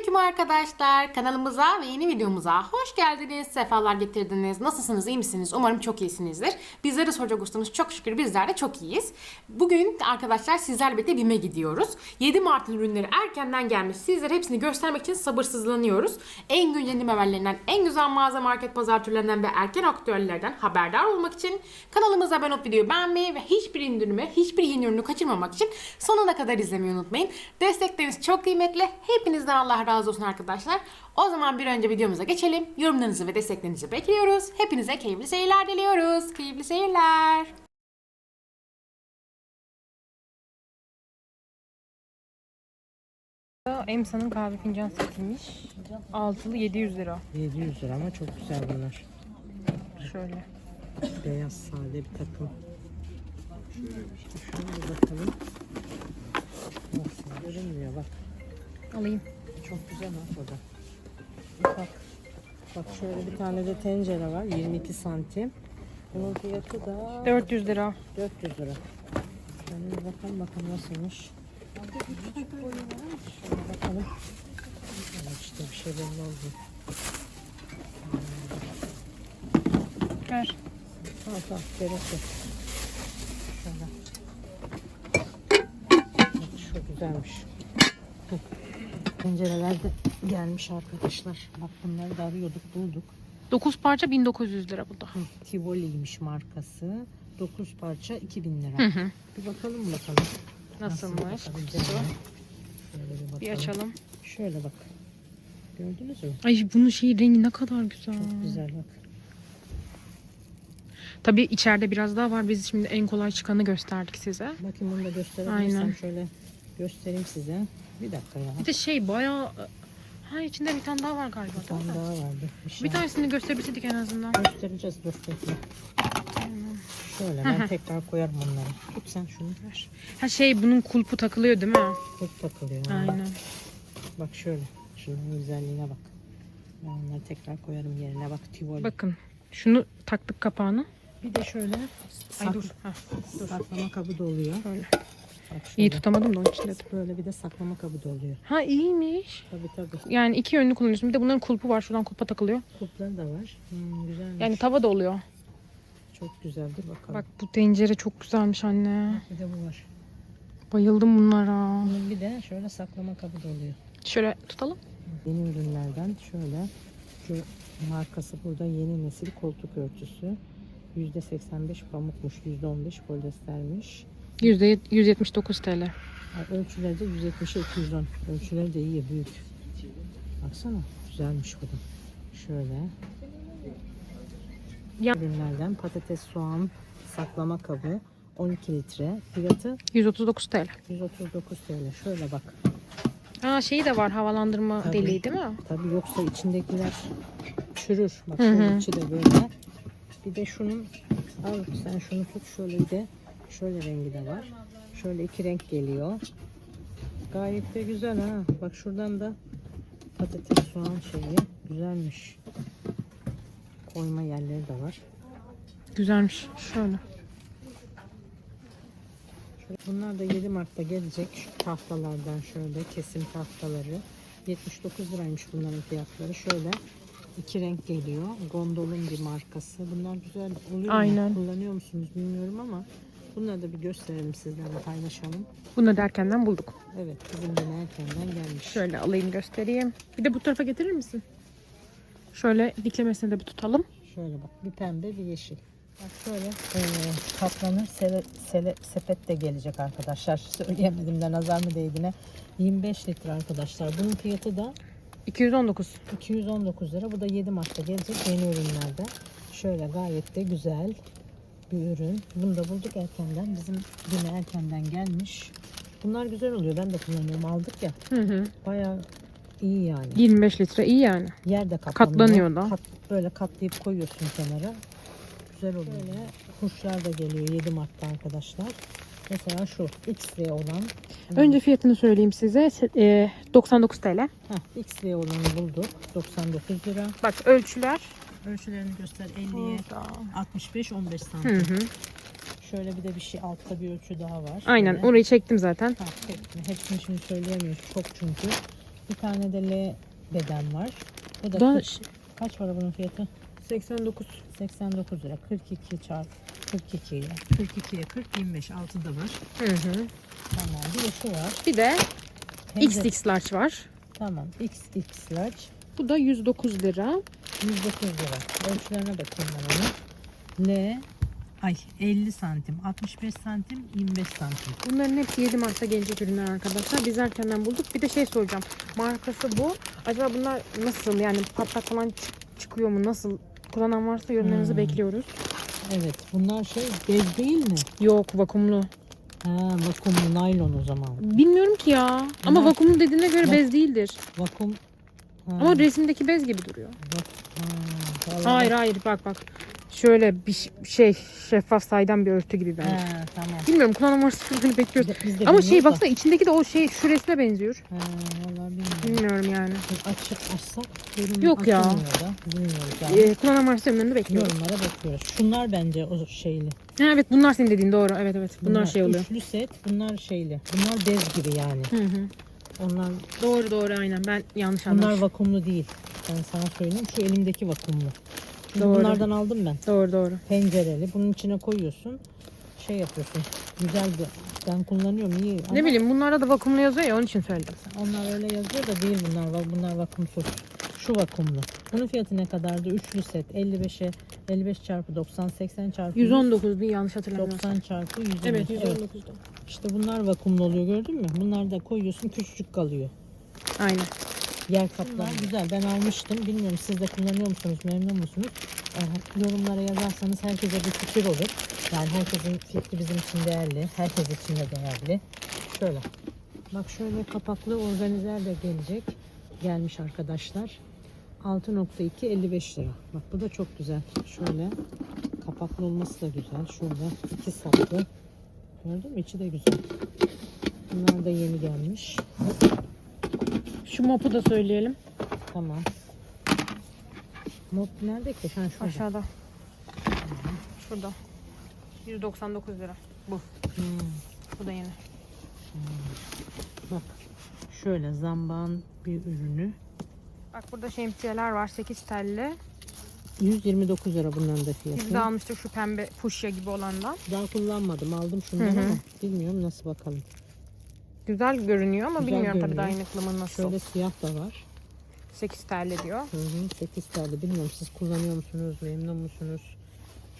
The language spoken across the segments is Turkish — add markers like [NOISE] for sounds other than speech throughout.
Selamünaleyküm arkadaşlar. Kanalımıza ve yeni videomuza hoş geldiniz. Sefalar getirdiniz. Nasılsınız? iyi misiniz? Umarım çok iyisinizdir. Bizleri soracak olursanız çok şükür bizler de çok iyiyiz. Bugün arkadaşlar sizlerle birlikte BİM'e gidiyoruz. 7 Mart'ın ürünleri erkenden gelmiş. Sizlere hepsini göstermek için sabırsızlanıyoruz. En güncel indirim haberlerinden, en güzel mağaza market pazar türlerinden ve erken aktüellerden haberdar olmak için kanalımıza abone olup videoyu beğenmeyi ve hiçbir indirimi, hiçbir yeni ürünü kaçırmamak için sonuna kadar izlemeyi unutmayın. Destekleriniz çok kıymetli. Hepinizden Allah razı olsun arkadaşlar. O zaman bir önce videomuza geçelim. Yorumlarınızı ve desteklerinizi bekliyoruz. Hepinize keyifli seyirler diliyoruz. Keyifli seyirler. Emsa'nın kahve fincan setiymiş. Altılı 700 lira. 700 lira ama çok güzel bunlar. Şöyle. Beyaz sade bir takım. Şöyle bakalım. Nasıl görünmüyor bak. Alayım. Çok güzel ha o da. Bak. Bak şöyle bir tane de tencere var. 22 santim. Bunun fiyatı da 400 lira. 400 lira. Bir bakalım bakalım nasılmış. Şöyle bakalım. Evet işte bir şey belli oldu. Ver. Tamam tamam gerek yok. Şöyle. Bak, Şu güzelmiş. Tencereler de gelmiş arkadaşlar. Bak bunları da arıyorduk bulduk. 9 parça 1900 lira bu da. Tivoli'ymiş markası. 9 parça 2000 lira. Hı hı. Bir bakalım bakalım. Nasılmış? Şöyle bir bakalım. Bir açalım. Şöyle bak. Gördünüz mü? Ay bunun şeyi rengi ne kadar güzel. Çok güzel bak. Tabii içeride biraz daha var. Biz şimdi en kolay çıkanı gösterdik size. Bakayım bunu da gösterebilirsem Aynen. şöyle göstereyim size. Bir dakika ya. Bir de şey bayağı... Ha içinde bir tane daha var galiba. Bir tane daha vardı. Bir, şey Bir tanesini gösterebilseydik en azından. Göstereceğiz dur bekle. Şöyle ben tekrar koyarım onları. Tut sen şunu. Ver. Ha şey bunun kulpu takılıyor değil mi? Çok takılıyor. Aynen. Bak şöyle. Şunun güzelliğine bak. Ben onları tekrar koyarım yerine. Bak Tivoli. Bakın şunu taktık kapağını. Bir de şöyle Ay sak- dur. Ha, dur. saklama kabı da oluyor. Şöyle. Bak şöyle. İyi tutamadım da onun içinde. Böyle bir de saklama kabı da oluyor. Ha iyiymiş. Tabii tabii. Yani iki yönlü kullanıyorsun. Bir de bunların kulpu var. Şuradan kulpa takılıyor. Kupları da var. Hmm, güzelmiş. Yani tava da oluyor. Çok güzeldir bakalım. Bak bu tencere çok güzelmiş anne. Bir de bu var. Bayıldım bunlara. Bunun bir de şöyle saklama kabı da oluyor. Şöyle tutalım. Yeni ürünlerden şöyle şu markası burada yeni nesil koltuk örtüsü. %85 pamukmuş, %15 polyestermiş. Yüzde 179 TL. Ha, Ölçüleri de 170'e 210. Ölçüleri de iyi, büyük. Baksana, güzelmiş bu da. Şöyle. Ya- Ürünlerden patates, soğan, saklama kabı 12 litre. Fiyatı 139 TL. 139 TL. Şöyle bak. Ha şeyi de var havalandırma Tabii. deliği değil mi? Tabii yoksa içindekiler çürür. Bak Hı hı. içi de böyle. Bir de şunun al sen şunu tut şöyle bir de şöyle rengi de var. Şöyle iki renk geliyor. Gayet de güzel ha. Bak şuradan da patates soğan şeyi güzelmiş. Koyma yerleri de var. Güzelmiş. Şöyle. Bunlar da 7 Mart'ta gelecek şu tahtalardan şöyle kesim tahtaları. 79 liraymış bunların fiyatları. Şöyle iki renk geliyor. Gondolun bir markası. Bunlar güzel oluyor Aynen. mu? Kullanıyor musunuz bilmiyorum ama bunları da bir gösterelim sizlerle paylaşalım. Bunu da erkenden bulduk. Evet bizim de erkenden gelmiş. Şöyle alayım göstereyim. Bir de bu tarafa getirir misin? Şöyle diklemesine de bir tutalım. Şöyle bak bir pembe bir yeşil. Bak şöyle e, katlanır sele, sele, sepet de gelecek arkadaşlar. [LAUGHS] Söyleyemedim de nazar mı değdi ne. 25 litre arkadaşlar. Bunun fiyatı da 219. 219 lira. Bu da 7 Mart'ta gelecek yeni ürünlerde. Şöyle gayet de güzel bir ürün. Bunu da bulduk erkenden. Bizim yine erkenden gelmiş. Bunlar güzel oluyor. Ben de kullanıyorum. Aldık ya. Hı hı. Bayağı iyi yani. 25 litre iyi yani. Yer de katlanıyor. Katlanıyor da. Kat- böyle katlayıp koyuyorsun kenara. Güzel oluyor. Böyle kuşlar da geliyor 7 Mart'ta arkadaşlar. Mesela şu X-ray olan. Önce fiyatını söyleyeyim size. E, 99 TL. Heh, X-ray olanı bulduk. 99 lira. Bak ölçüler. Ölçülerini göster 50'ye Burada. 65 15 Hı santim. hı. Şöyle bir de bir şey altta bir ölçü daha var. Aynen Şöyle. orayı çektim zaten. Ha, hepsini, hepsini şimdi söyleyemiyoruz çok çünkü. Bir tane de L beden var. Bu da Daha- 40 kaç para bunun fiyatı? 89. 89 lira. 42 çarp 42 ile. 42'ye 40 25 altı da var. Hı hı. Tamam. Bir de şu var. Bir de XX large var. Tamam. XX large. Bu da 109 lira. 109 lira. Ölçülerine bakayım ben onu. L ay 50 santim, 65 santim, 25 santim. Bunların hepsi 7 Mart'ta gelecek ürünler arkadaşlar. Biz erkenden bulduk. Bir de şey soracağım. Markası bu. Acaba bunlar nasıl yani patlak falan çık- çıkıyor mu? Nasıl? Kullanan varsa yorumlarınızı Hmm. bekliyoruz. Evet. Bunlar şey bez değil mi? Yok vakumlu. Ha, vakumlu naylon o zaman. Bilmiyorum ki ya. Ama Bunlar- vakumlu dediğine göre bez değildir. Vakum. Ha, Ama resimdeki bez gibi duruyor. bak, vallahi Hayır hayır bak bak. Şöyle bir şey şeffaf saydam bir örtü gibi bence. Ha, tamam. Bilmiyorum kullanan varsa bekliyoruz. Biz de- biz de Ama şey bilmiyoruz da. baksana içindeki de o şey şu resme benziyor. Ha, vallahi bilmiyorum. Bilmiyorum yani. Biz açık açsak yorum Yok ya. da. Bilmiyoruz yani. Ee, varsa yorumlarını bekliyoruz. Yorumlara bekliyoruz. Şunlar bence o şeyli. Ha, evet bunlar senin dediğin doğru. Evet evet bunlar, şey oluyor. Üçlü set, bunlar şeyli. Bunlar bez gibi yani. Hı hı. Onlar Doğru doğru aynen. Ben yanlış bunlar anlamışım. vakumlu değil. Ben sana söyleyeyim. Şu elimdeki vakumlu. Şimdi Doğru. bunlardan aldım ben. Doğru doğru. Pencereli. Bunun içine koyuyorsun. Şey yapıyorsun. Güzel bir. Ben kullanıyorum iyi. Ne ama bileyim bunlarda da vakumlu yazıyor ya onun için söyledim. Onlar öyle yazıyor da değil bunlar. Va- Bunlar vakumsuz. Şu vakumlu. Bunun fiyatı ne kadardı? Üçlü set. 55'e 55 çarpı 90 80 çarpı 100, 119 bir yanlış hatırlamıyorsam. 90 çarpı 100. Evet 119'da. İşte bunlar vakumlu oluyor gördün mü? Bunlar da koyuyorsun küçücük kalıyor. Aynen. Yer kaplar güzel. Ben almıştım. Bilmiyorum siz de kullanıyor musunuz? Memnun musunuz? Ee, yorumlara yazarsanız herkese bir fikir olur. Yani herkesin fikri bizim için değerli. Herkes için de değerli. Şöyle. Bak şöyle kapaklı organizer de gelecek. Gelmiş arkadaşlar. 6.2 55 lira. Bak bu da çok güzel. Şöyle kapaklı olması da güzel. Şöyle iki saplı. Gördün mü? İçi de güzel. Bunlar da yeni gelmiş. Şu mopu da söyleyelim. Tamam. Mod nerede ki? Ha şurada. Aşağıda. Şurada. 199 lira. Bu. Hmm, Bu da yeni. bak. Şöyle zambağın bir ürünü. Bak burada şemsiyeler var 8 telli. 129 lira bunların da fiyatı. Biz de almıştık şu pembe fuşya gibi olandan. Daha kullanmadım. Aldım şundan Hı hı. ama bilmiyorum nasıl bakalım. Güzel görünüyor ama Güzel bilmiyorum tabii görünüyor. nasıl. Şöyle siyah da var. 8 telli diyor. Hı hı, 8 tane. Bilmiyorum siz kullanıyor musunuz? Memnun musunuz?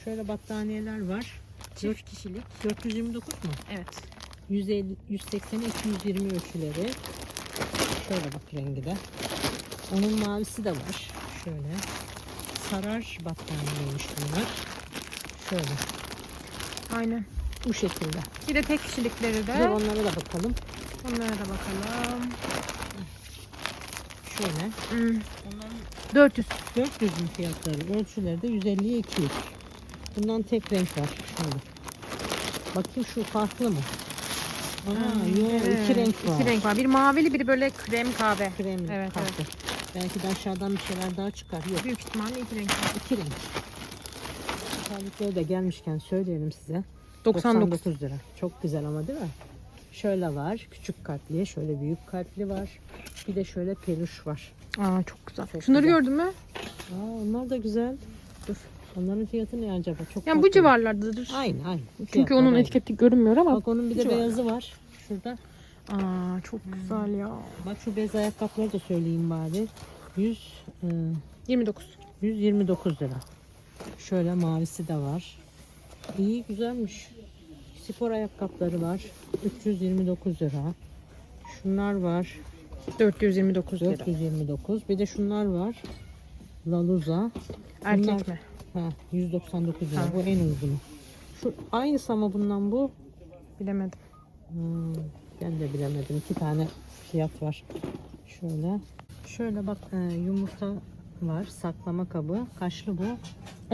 Şöyle battaniyeler var. Çift kişilik. 429 mu? Evet. 150, 180 220 ölçüleri. Şöyle bak rengi de. Onun mavisi de var. Şöyle. Sarar battaniyeymiş bunlar. Şöyle. Aynen. Bu şekilde. Bir de tek kişilikleri Dur de. onlara da bakalım. Onlara da bakalım. Şöyle. Hmm, Onların 400. 400 bin fiyatları. Ölçüleri de 150'ye 200. Bundan tek renk var. Şöyle. Bakayım şu farklı mı? Aa, yok iki renk var. İki renk var. Bir mavili biri böyle krem kahve. Kremli Evet, farklı. Belki de aşağıdan bir şeyler daha çıkar. Yok. Büyük ihtimalle iki renk var. İki renk. Terlikleri de gelmişken söyleyelim size. 99. 99 lira. Çok güzel ama değil mi? Şöyle var. Küçük kalpli. Şöyle büyük kalpli var. Bir de şöyle peluş var. Aa çok güzel. Çok Şunları güzel. gördün mü? Aa, onlar da güzel. Dur. Onların fiyatı ne acaba? Çok Yani bu civarlardadır. Aynı aynı. Çünkü Fiyatlar onun aynı. etiketi görünmüyor ama. Bak onun bir de civarlar. beyazı var. Şurada. Aa çok güzel ya. Bak şu bez ayakkabıları da söyleyeyim bari. 100 e, 29. 129 lira. Şöyle mavisi de var. İyi güzelmiş. Spor ayakkabıları var. 329 lira. Şunlar var. 429 lira. 429. Bir de şunlar var. Laluza. Erkek Bunlar- mi? Ha, 199 lira. Ha. Bu en uygunu. Şu aynısı ama bundan bu. Bilemedim. Hmm, ben de bilemedim. İki tane fiyat var. Şöyle. Şöyle bak e, yumurta var. Saklama kabı. Kaçlı bu?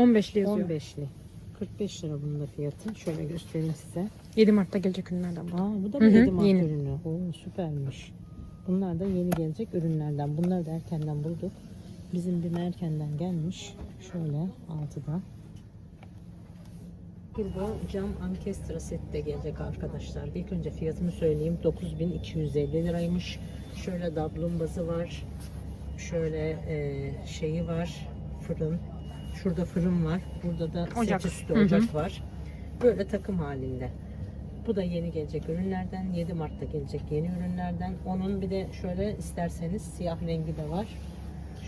15'li yazıyor. 15'li. 45 lira bunun da fiyatı. Şöyle göstereyim size. 7 Mart'ta gelecek ürünlerden bu. Aa bu da Hı hı, 7 Mart yeni. ürünü? Oo süpermiş. Bunlar da yeni gelecek ürünlerden. Bunları da erkenden bulduk. Bizim bir erkenden gelmiş. Şöyle altıda. Turbo cam ankestra set de gelecek arkadaşlar. İlk önce fiyatını söyleyeyim. 9250 liraymış. Şöyle dablumbazı var. Şöyle e, şeyi var. Fırın. Şurada fırın var. Burada da Ocak. set üstü ocak var. Böyle takım halinde. Bu da yeni gelecek ürünlerden. 7 Mart'ta gelecek yeni ürünlerden. Onun bir de şöyle isterseniz siyah rengi de var.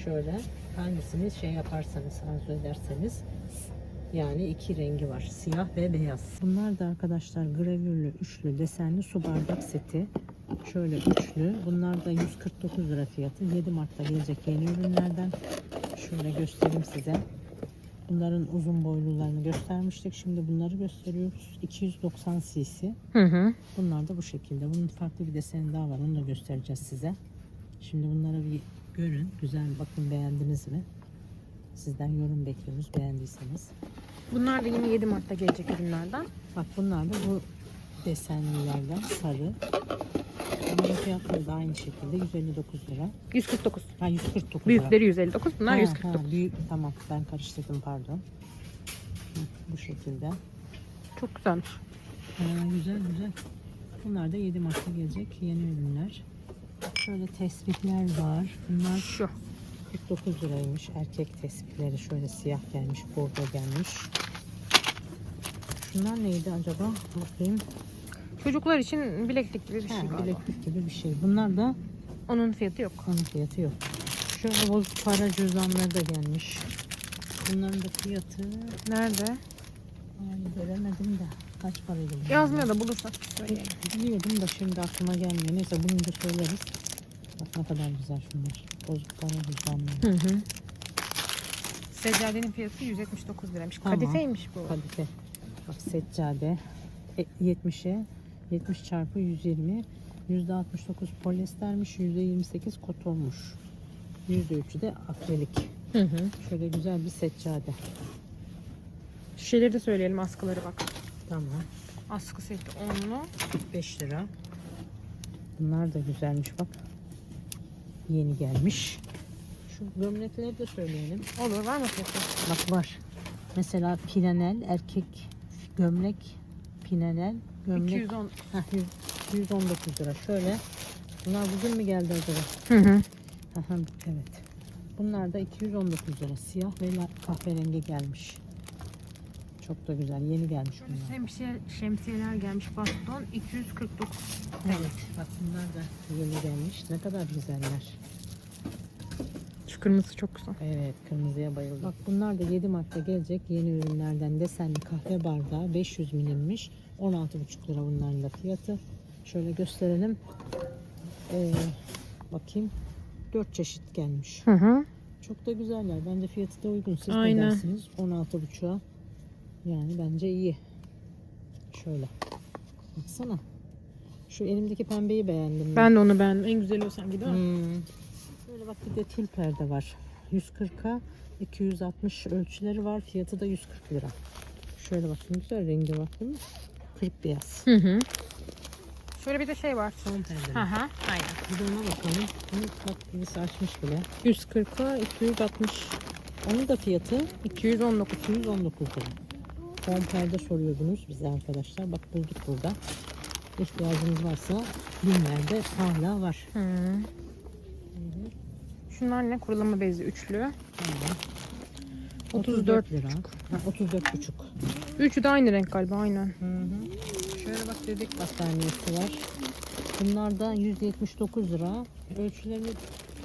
Şöyle hangisini şey yaparsanız arzu ederseniz yani iki rengi var. Siyah ve beyaz. Bunlar da arkadaşlar gravürlü, üçlü, desenli su bardak seti. Şöyle üçlü. Bunlar da 149 lira fiyatı. 7 Mart'ta gelecek yeni ürünlerden. Şöyle göstereyim size. Bunların uzun boylularını göstermiştik. Şimdi bunları gösteriyoruz. 290 cc. Hı hı. Bunlar da bu şekilde. Bunun farklı bir deseni daha var. Onu da göstereceğiz size. Şimdi bunları bir görün. Güzel bakın beğendiniz mi? Sizden yorum bekliyoruz beğendiyseniz. Bunlar da yine 7 Mart'ta gelecek ürünlerden. Bak bunlar da bu desenlilerden sarı. Bunların fiyatları da aynı şekilde 159 lira. 149. Ha 149 lira. Büyükleri 159, bunlar Ha, 149. Ha, büyük, tamam ben karıştırdım pardon. Hı, bu şekilde. Çok güzelmiş. Ha, güzel güzel. Bunlar da 7 Mart'ta gelecek yeni ürünler. Şöyle tesbihler var. Bunlar Şu. 49 liraymış. Erkek tesbihleri şöyle siyah gelmiş, bordo gelmiş. Şunlar neydi acaba? Bakayım. Çocuklar için bileklik gibi bir şey galiba. bileklik gibi bir şey. Bunlar da Onun fiyatı yok. onun fiyatı yok. Şöyle bozuk para cüzdanları da gelmiş. Bunların da fiyatı Nerede? yani göremedim de kaç paraydı bunlar? Yazmıyor da bulursak söyleyelim. Biliyordum da şimdi aklıma gelmiyor. Neyse bunu da söyleriz. Bak ne kadar güzel şunlar. Bozuk para cüzdanları. Hı hı. Seccadenin fiyatı 179 liraymış. Tamam. Kadifeymiş bu. Kadife. Bak seccade. E, 70'e 70 çarpı 120. %69 polyestermiş. %28 kotonmuş. %3'ü de akrilik. Hı hı. Şöyle güzel bir seccade. Şişeleri de söyleyelim askıları bak. Tamam. Askı seti 10'lu. 5 lira. Bunlar da güzelmiş bak. Yeni gelmiş. Şu gömlekleri de söyleyelim. Olur var mı fiyatı? Bak var. Mesela pinanel erkek gömlek pinanel gömlek 210. Heh, yüz- 119 lira. Şöyle. Bunlar bugün mü geldi acaba? Hı hı. Aha, evet. Bunlar da 219 lira. Siyah ve kahverengi gelmiş. Çok da güzel. Yeni gelmiş bunlar. Şemsiye, şemsiyeler gelmiş baston 249. Evet. Bak bunlar da yeni gelmiş. Ne kadar güzeller. Kırmızı çok güzel. Evet kırmızıya bayıldım. Bak bunlar da 7 Mart'ta gelecek yeni ürünlerden desenli kahve bardağı 500 milimmiş. 16,5 lira bunların da fiyatı. Şöyle gösterelim. Ee, bakayım. 4 çeşit gelmiş. Hı hı. Çok da güzeller. Bence fiyatı da uygun. Siz Aynen. ne dersiniz? 16,5'a. Yani bence iyi. Şöyle. Baksana. Şu elimdeki pembeyi beğendim. Ben de onu beğendim. En güzeli o sanki değil mi? Hmm. Böyle bak bir de tül perde var. 140'a 260 ölçüleri var. Fiyatı da 140 lira. Şöyle bak ne güzel rengi var değil mi? Kırık beyaz. Hı hı. Şöyle bir de şey var. Son perde. Hı hı. Aynen. Bir de ona bakalım. Bunu bak birisi açmış bile. 140'a 260. Onun da fiyatı 219. 219 lira. Son perde soruyordunuz bize arkadaşlar. Bak bulduk burada. İhtiyacınız varsa binlerde hala var. Hı. Şunlar ne? Kurulama bezi üçlü. Tamam. 34 lira. Ha, 34 buçuk. Üçü de aynı renk galiba aynen. Hı hı. Şöyle bak bebek battaniyesi var. Bunlar da 179 lira. Ölçüleri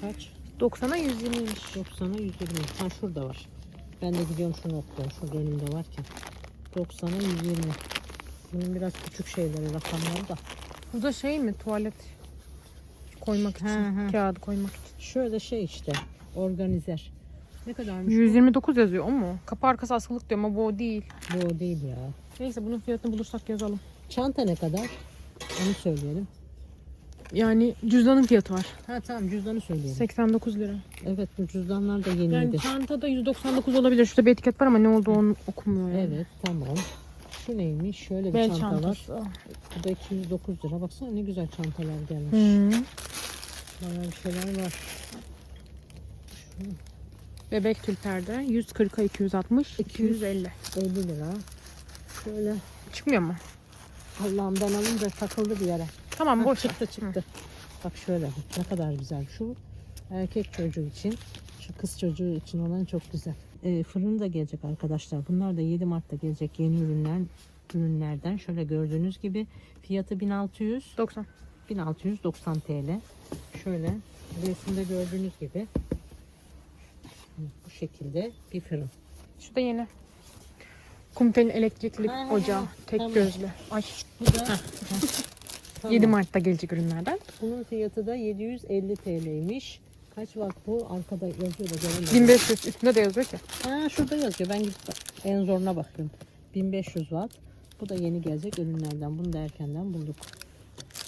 kaç? 90'a 120'ymiş. 90'a 120. Ha şurada var. Ben de gidiyorum şunu okuyorum. Şurada önümde varken. 90'a 120. Bunun biraz küçük şeyleri, rakamları da. Bu da şey mi? Tuvalet koymak için. Hı hı. Kağıt koymak için. Şöyle şey işte. Organizer. Ne kadarmış? bu? 129 yazıyor o mu? Kapı arkası askılık diyor ama bu o değil. Bu o değil ya. Neyse bunun fiyatını bulursak yazalım. Çanta ne kadar? Onu söyleyelim. Yani cüzdanın fiyatı var. Ha tamam cüzdanı söyleyelim. 89 lira. Evet bu cüzdanlar da yeniydi. Yani çantada 199 olabilir. Şurada bir etiket var ama ne olduğu onu okumuyor yani. Evet tamam. Şu neymiş? Şöyle bir Bel çanta var. çantası. Bu da 209 lira. Baksana ne güzel çantalar gelmiş. Hı. Bayağı bir şeyler var. Bebek tül perde 140'a 260, 250. 50 lira. Şöyle Çıkmıyor mu? Allah'ım ben alınca takıldı bir yere. Tamam boş. çıktı çıktı. Bak şöyle ne kadar güzel. Şu erkek çocuğu için, şu kız çocuğu için olan çok güzel. Ee, fırın da gelecek arkadaşlar. Bunlar da 7 Mart'ta gelecek yeni ürünler ürünlerden. Şöyle gördüğünüz gibi fiyatı 1600 90. 1690 TL. Şöyle resimde gördüğünüz gibi bu şekilde bir fırın. Şu da yeni. Kumtel'in elektrikli Ha, ocağı. Tek tamam. gözlü. Ay Bu da Tamam. 7 Mart'ta gelecek ürünlerden. Bunun fiyatı da 750 TL'ymiş. Kaç watt bu? Arkada yazıyor da göremedim. 1500 üstünde de yazıyor ki. Ha şurada yazıyor. Ben gidip en zoruna bakıyorum. 1500 watt. Bu da yeni gelecek ürünlerden. Bunu da erkenden bulduk.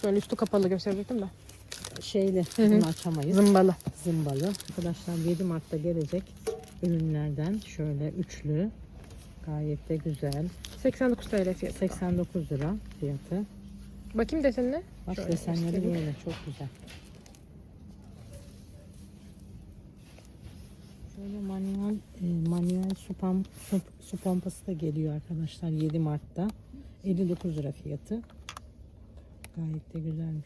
Böyle üstü kapalı gösterecektim de. Şeyle bunu açamayız. Zımbalı. Zımbalı. Arkadaşlar 7 Mart'ta gelecek ürünlerden şöyle üçlü. Gayet de güzel. 89 TL fiyatı. 89 lira fiyatı. Bakayım desenine. Bak Şöyle desenleri göstereyim. böyle çok güzel. Şöyle manuel e, manuel su, pam, su, su pompası da geliyor arkadaşlar 7 Mart'ta. 59 lira fiyatı. Gayet de güzelmiş.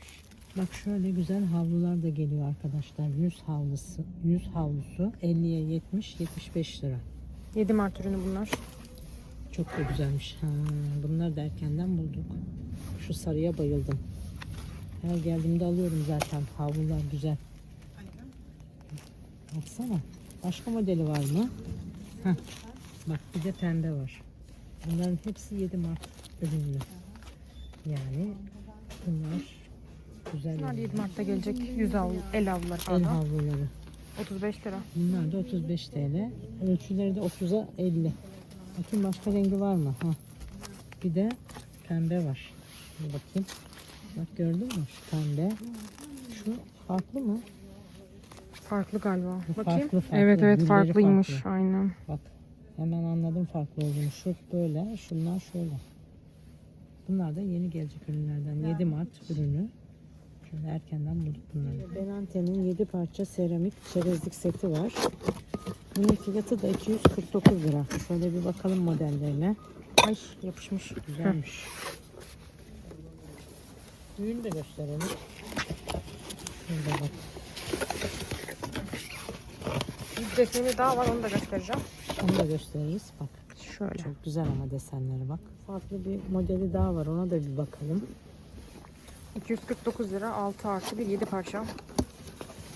Bak şöyle güzel havlular da geliyor arkadaşlar. 100 havlusu, 100 havlusu 50'ye 70, 75 lira. 7 Mart ürünü bunlar. Çok da güzelmiş. Ha, bunlar da erkenden bulduk. Şu sarıya bayıldım. Her geldiğimde alıyorum zaten. Havlular güzel. Baksana. Başka modeli var mı? Heh. Bak bir de pembe var. Bunların hepsi 7 Mart ürünlü. Yani bunlar güzel. Bunlar ürünler. 7 Mart'ta gelecek. 100 havlu, el havluları El pardon. havluları. 35 lira. Bunlar da 35 TL. Ölçüleri de 30'a 50. Bakayım başka rengi var mı? Ha. Bir de pembe var. Bir bakayım. Bak gördün mü? Şu pembe. Şu farklı mı? Farklı galiba. Bakayım. farklı, farklı. Evet evet farklıymış. farklı. Aynen. Bak hemen anladım farklı olduğunu. Şu böyle, şunlar şöyle. Bunlar da yeni gelecek ürünlerden. 7 Mart ürünü. Şöyle erkenden bulduk bunları. Benante'nin 7 parça seramik çerezlik seti var. Bunun fiyatı da 249 lira. Şöyle bir bakalım modellerine. Ay yapışmış. Güzelmiş. Düğünü de gösterelim. Şurada bak. Bir deseni daha var onu da göstereceğim. Onu da gösteririz. Bak. Şöyle. Çok güzel ama desenleri bak. Farklı bir modeli daha var. Ona da bir bakalım. 249 lira 6 artı bir 7 parça.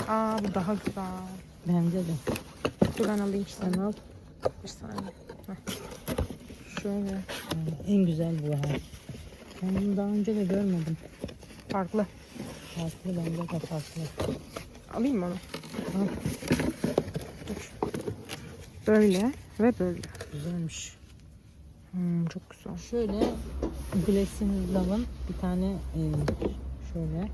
Aa bu daha güzel. Bence de. Dur ben alayım Sen al. Bir saniye. Heh. Şöyle. Yani en güzel bu ha. Ben bunu daha önce de görmedim. Farklı. Farklı bence de farklı. Alayım mı onu? Al. Dur. Böyle ve böyle. Güzelmiş. Hmm, çok güzel. Şöyle Glass'in Love'ın bir tane e, şöyle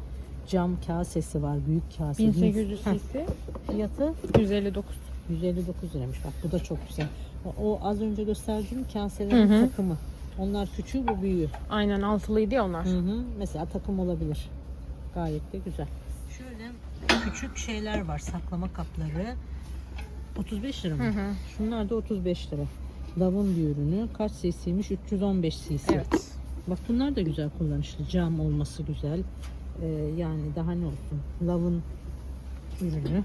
cam kasesi var. Büyük kase. 1800 Heh, cc Fiyatı 159. 159 liraymış. Bak bu da çok güzel. O, o az önce gösterdiğim kaselerin Hı hı. takımı. Onlar küçüğü bu büyüğü. Aynen altılıydı ya onlar. Hı hı. Mesela takım olabilir. Gayet de güzel. Şöyle küçük şeyler var. Saklama kapları. 35 lira mı? Hı hı. Şunlar da 35 lira. Lavın bir ürünü. Kaç cc'ymiş? 315 cc. Evet. Bak bunlar da güzel kullanışlı. Cam olması güzel. Ee, yani daha ne olsun? Lavın ürünü.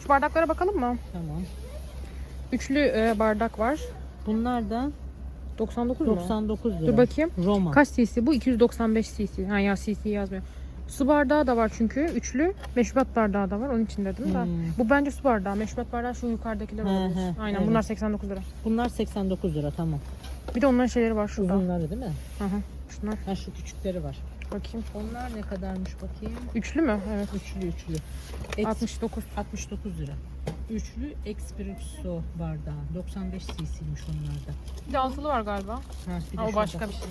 Şu bardaklara bakalım mı? Tamam. Üçlü e, bardak var. Bunlar da 99 mu? 99 lira. Dur bakayım. Roma. Kaç cc bu? 295 cc. Ha ya cc yazmıyor. Su bardağı da var çünkü. Üçlü. Meşrubat bardağı da var. Onun için dedim de. Hmm. Bu bence su bardağı. Meşrubat bardağı şu yukarıdakiler He, olabilir. he, Aynen evet. bunlar 89 lira. Bunlar 89 lira tamam. Bir de onların şeyleri var şurada. Uzunları değil mi? Hı hı. Şunlar. Ha şu küçükleri var. Bakayım. Onlar ne kadarmış bakayım? Üçlü mü? Evet. Üçlü üçlü. Ex- 69. 69 lira. Üçlü espresso bardağı. 95 cc'ymiş onlarda. Bir de altılı var galiba. Ha, bir de Ha, o şurada- başka bir şey.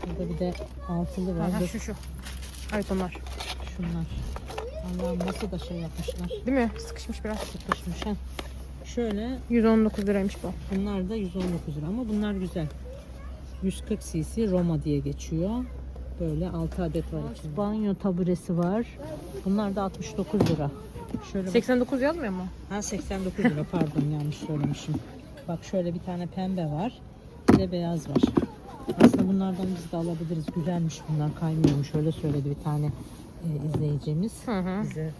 Şurada bir de altılı var. Ha, ha, şu şu. Evet onlar. Şunlar. Allah'ım nasıl da şey yapmışlar. Değil mi? Sıkışmış biraz. Sıkışmış ha. Şöyle 119 liraymış bu. bunlar da 119 lira ama bunlar güzel. 140 cc Roma diye geçiyor. Böyle 6 adet var içinde. Banyo taburesi var. Bunlar da 69 lira. Şöyle bak- 89 yazmıyor mu? Ha 89 lira pardon yanlış söylemişim. Bak şöyle bir tane pembe var. Bir de beyaz var. Aslında bunlardan biz de alabiliriz. Güzelmiş bunlar kaymıyormuş. Öyle söyledi bir tane e, izleyicimiz. Hı hı. Bize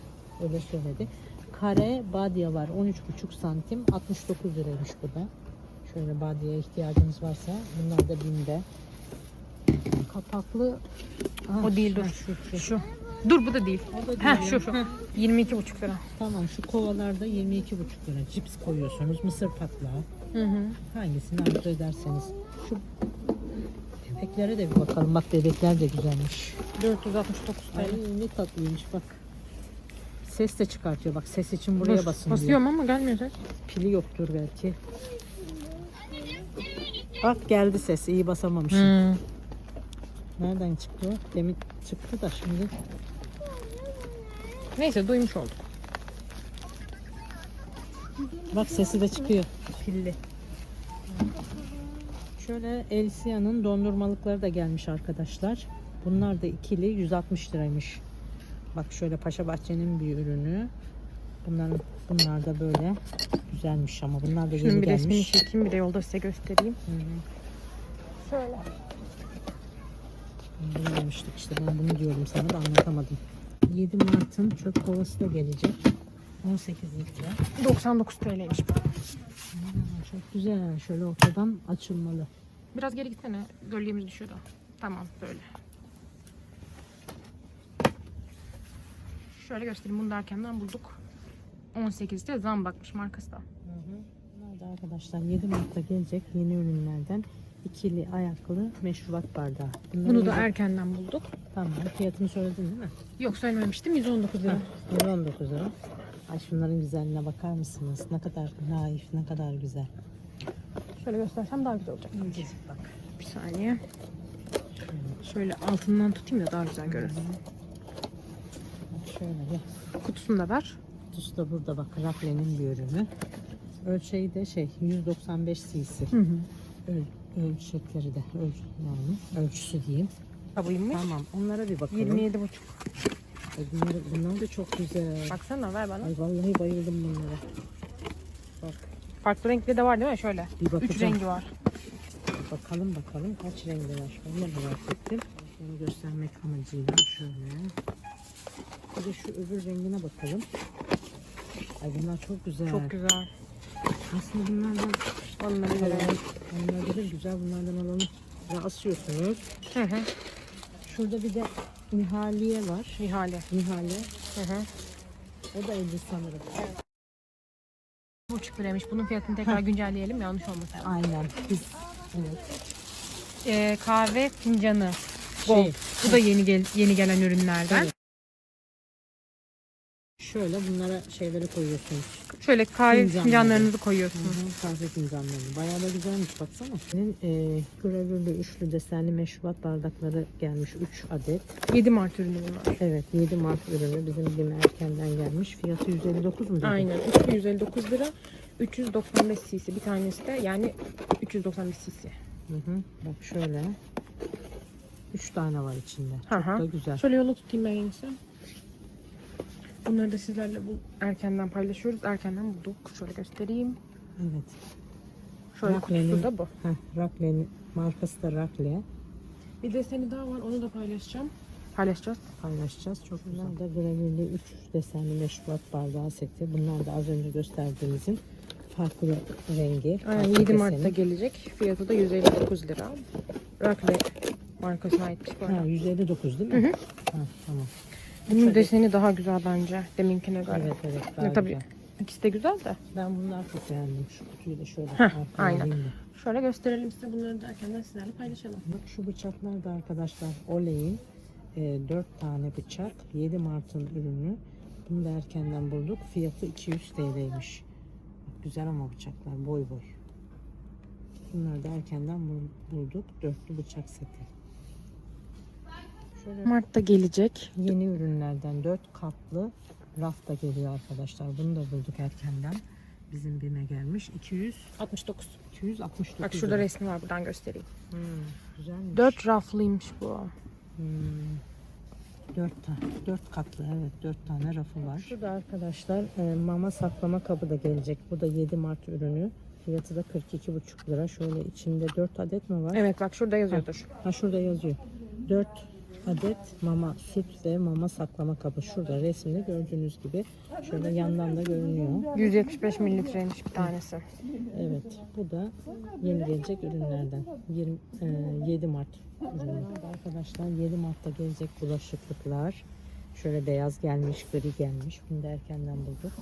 öyle söyledi. Kare badya var 13,5 santim 69 liraymış bu da. Şöyle badyaya ihtiyacınız varsa bunlar da binde. Kapaklı Ah, O değil, dur. ha, Şu, şu. Şu. Dur bu da değil. O da Heh, değil şu ya. şu. Heh, 22,5 lira. Tamam şu kovalarda 22,5 lira. Cips koyuyorsunuz. Mısır patlağı. Hı hı. Hangisini arzu ederseniz. Şu bebeklere de bir bakalım. Bak bebekler de güzelmiş. 469 Ay TL. ne tatlıymış bak. Ses de çıkartıyor. Bak ses için buraya Dur, basın diyor. Basıyorum ama gelmiyor ses. Pili yoktur belki. Bak geldi ses. İyi basamamışım. Hmm. Nereden çıktı o? Demin çıktı da şimdi. Neyse duymuş olduk. Bak sesi de çıkıyor. Pilli. Şöyle Elsia'nın dondurmalıkları da gelmiş arkadaşlar. Bunlar da ikili 160 liraymış. Bak şöyle Paşa Bahçe'nin bir ürünü. Bunların bunlar da böyle güzelmiş ama bunlar da Şunun yeni bir resmini çekeyim bir de yolda size göstereyim. Hı hı. Şöyle. Bunu demiştik işte ben bunu diyorum sana da anlatamadım. 7 Mart'ın çöp kovası da gelecek. 18 litre. 99 TL'ymiş bu. Aa, çok güzel. Şöyle ortadan açılmalı. Biraz geri gitsene. Gölgemiz düşüyor da. Tamam böyle. Şöyle göstereyim. Bunu da erkenden bulduk. 18'de zam bakmış markası da. Hı hı. Arkadaşlar 7 Mart'ta gelecek yeni ürünlerden ikili ayaklı meşrubat bardağı. Bunları Bunu da erkenden bulduk. Tamam fiyatını söyledin değil mi? Yok söylememiştim. 119 lira. 119 lira. Ay şunların güzelliğine bakar mısınız? Ne kadar naif, ne kadar güzel. Şöyle göstersem daha güzel olacak. İncecik bak. Bir saniye. Şöyle altından tutayım da daha güzel görürsün. Şöyle bir Kutusunu da ver. kutusu da burada bak. Rakle'nin bir ürünü. Ölçeği de şey 195 cc. Hı hı. Öl, ölçekleri de öl, yani ölçüsü diyeyim. Ha buymuş. Tamam onlara bir bakalım. 27,5. Ay bunlar, bunlar da çok güzel. Baksana ver bana. Ay vallahi bayıldım bunlara. Bak Farklı renkli de var değil mi? Şöyle. bir Üç rengi var. Bakalım bakalım kaç rengi var. De merak ettim. Şunu göstermek amacıyla şöyle. Bir de şu öbür rengine bakalım. Ay bunlar çok güzel. Çok güzel. Aslında bunlardan Onları alalım. verelim. Onlar da güzel bunlardan alalım. Asıyorsunuz. Hı hı. Şurada bir de Nihaliye var. Nihale. Nihale. Hı hı. O da 50 sanırım. buçuk liraymış. Bunun fiyatını tekrar güncelleyelim yanlış olmasın. Aynen. Biz evet. Ee, kahve fincanı. Şey, Gold. Bu da yeni gel yeni gelen ürünlerden. Evet. Şöyle bunlara şeyleri koyuyorsunuz. Şöyle kahve Fincanları. fincanlarınızı Hı koyuyorsunuz. hı, kahve fincanları. Bayağı da güzelmiş baksana. Senin e, gravürlü üçlü desenli meşrubat bardakları gelmiş 3 adet. 7 Mart ürünü bunlar. Evet 7 Mart ürünü bizim gibi erkenden gelmiş. Fiyatı 159 mu dedi? Aynen. 359 lira. 395 cc bir tanesi de yani 395 cc. Hı hı. Bak şöyle. 3 tane var içinde. Hı Çok hı. da güzel. Şöyle yola tutayım ben en iyisi. Bunları da sizlerle bu erkenden paylaşıyoruz. Erkenden bulduk. Şöyle göstereyim. Evet. Şöyle Rakle'nin- kutusu da bu. Heh, Rakle'nin markası da Rakle. Bir deseni daha var. Onu da paylaşacağım. Paylaşacağız. paylaşacağız. Çok güzel. Bunlar da gravürlü 3 desenli meşrubat bardağı seti. Bunlar da az önce gösterdiğimizin farklı rengi. Aynen farklı 7 Mart'ta deseni. gelecek. Fiyatı da 159 lira. Rakle markasına aitmiş bu Ha, arada. 159 değil mi? Hı hı. Ha, tamam. Bunun Tabii. deseni daha güzel bence. Deminkine göre. Evet evet. Daha Ya, tabii güzel. ikisi de güzel de. Ben bunlar çok beğendim. Şu kutuyu da şöyle. Heh, aynen. da. Şöyle gösterelim size bunları da erkenden sizlerle paylaşalım. Bak şu bıçaklar da arkadaşlar Oley'in e, 4 tane bıçak 7 Mart'ın ürünü. Bunu da erkenden bulduk. Fiyatı 200 TL'ymiş. Güzel ama bıçaklar boy boy. Bunları da erkenden bul- bulduk. Dörtlü bıçak seti. Şöyle Mart'ta gelecek. yeni ürünlerden 4 katlı raf da geliyor arkadaşlar. Bunu da bulduk erkenden. Bizim BİM'e gelmiş. 200 69. 269 Bak şurada lira. resmi var buradan göstereyim. Hmm, güzelmiş. 4 raflıymış bu. Hmm. Dört, ta dört katlı evet dört tane rafı var. Şurada arkadaşlar e, mama saklama kabı da gelecek. Bu da 7 Mart ürünü. Fiyatı da 42,5 lira. Şöyle içinde 4 adet mi var? Evet bak şurada yazıyordur. Ha şurada yazıyor. 4 adet mama süt ve mama saklama kabı. Şurada resimde gördüğünüz gibi. Şöyle yandan da görünüyor. 175 mililitreymiş bir tanesi. Evet, bu da yeni gelecek ürünlerden. 20, e, 7 Mart ürünü. Arkadaşlar 7 Mart'ta gelecek bulaşıklıklar. Şöyle beyaz gelmiş, gri gelmiş. Bunu da erkenden bulduk.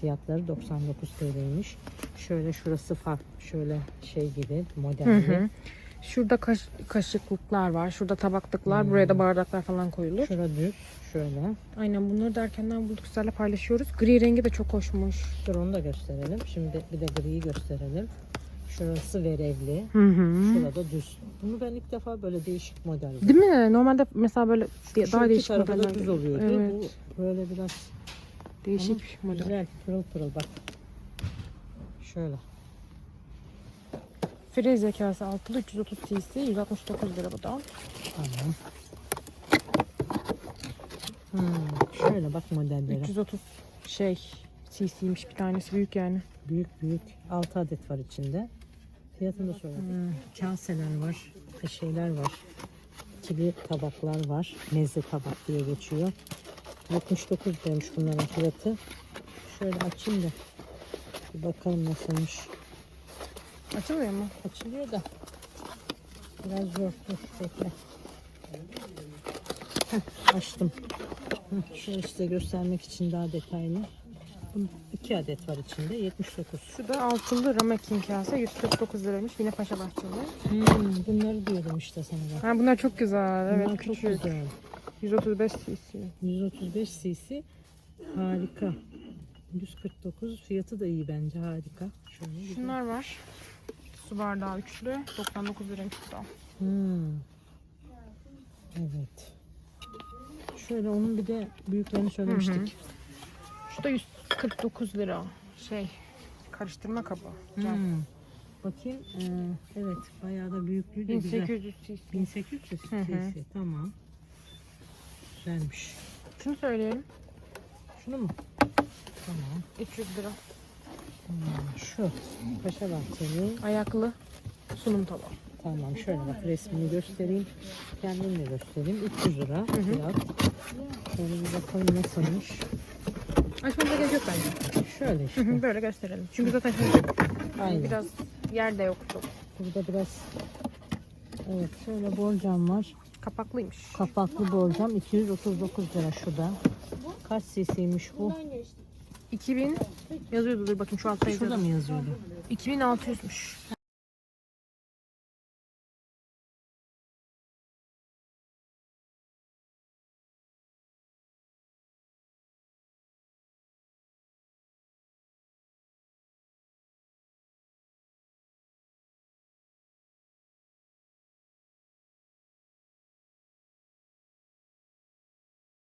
Fiyatları 99 TL'ymiş. Şöyle şurası farklı, şöyle şey gibi modelli. Şurada kaş- kaşıklıklar var. Şurada tabaklıklar. Buraya da bardaklar falan koyulur. Şura düz, şöyle. Aynen bunları da erkenden bulduk. Sizlerle paylaşıyoruz. Gri rengi de çok hoşmuş. Dur onu da gösterelim. Şimdi bir de griyi gösterelim. Şurası verevli. Hı hı. Şurada düz. Bunu ben ilk defa böyle değişik model. Değil mi? Normalde mesela böyle Şu daha değişik modeller. düz oluyordu. Evet. Bu böyle biraz Değişik model. güzel pırıl pırıl bak. Şöyle. Frey zekası altılı 330 cc 169 lira bu da. Tamam. Hmm, şöyle bak modellere. 330 şey cc'ymiş bir tanesi büyük yani. Büyük büyük 6 adet var içinde. Fiyatını da söyledim. Hmm, kaseler var. Şeyler var. Kili tabaklar var. Meze tabak diye geçiyor. 79 demiş bunların fiyatı. Şöyle açayım da bir bakalım nasılmış. Açılmıyor mu? Açılıyor da biraz zor. Dur bekle. Heh, açtım. Heh, şöyle size göstermek için daha detaylı. Bunun iki adet var içinde. 79. Şu da altılı ramekin kase 149 liraymış. Yine Paşa Bahçeli. Hmm, bunları diyorum işte sana. da. Ha, bunlar çok güzel. Evet Bunlar çok küçük. güzel. 135 cc. 135 cc. Harika. 149 fiyatı da iyi bence harika. Şöyle güzel. Şunlar var. Su bardağı üçlü. 99 liraymış da. Hmm. Evet. Şöyle onun bir de büyüklerini söylemiştik. Şu da 149 lira. Şey karıştırma kabı. Hmm. Bakayım. ee, evet bayağı da büyüklüğü de güzel. 1800 cc. 1800 Hı hı. cc. Tamam. Güzelmiş. Şunu söyleyelim. Şunu mu? Tamam. 300 lira. Şu. Paşa Bahçeli. Ayaklı sunum tabağı. Tamam şöyle bak resmini göstereyim. Kendim de göstereyim. 300 lira fiyat. Şöyle bir bakalım nasılmış. Açmamıza gerek yok bence. Şöyle Hı işte. hı, Böyle gösterelim. Çünkü zaten şimdi Aynen. biraz yer de yoktu. Burada biraz Evet şöyle borcam var. Kapaklıymış. Kapaklı borcam 239 lira şu da. Kaç cc'ymiş bu? 2000 yazıyordu dur bakayım şu altta Şurada yazıyordu. mı yazıyordu? 2600'müş.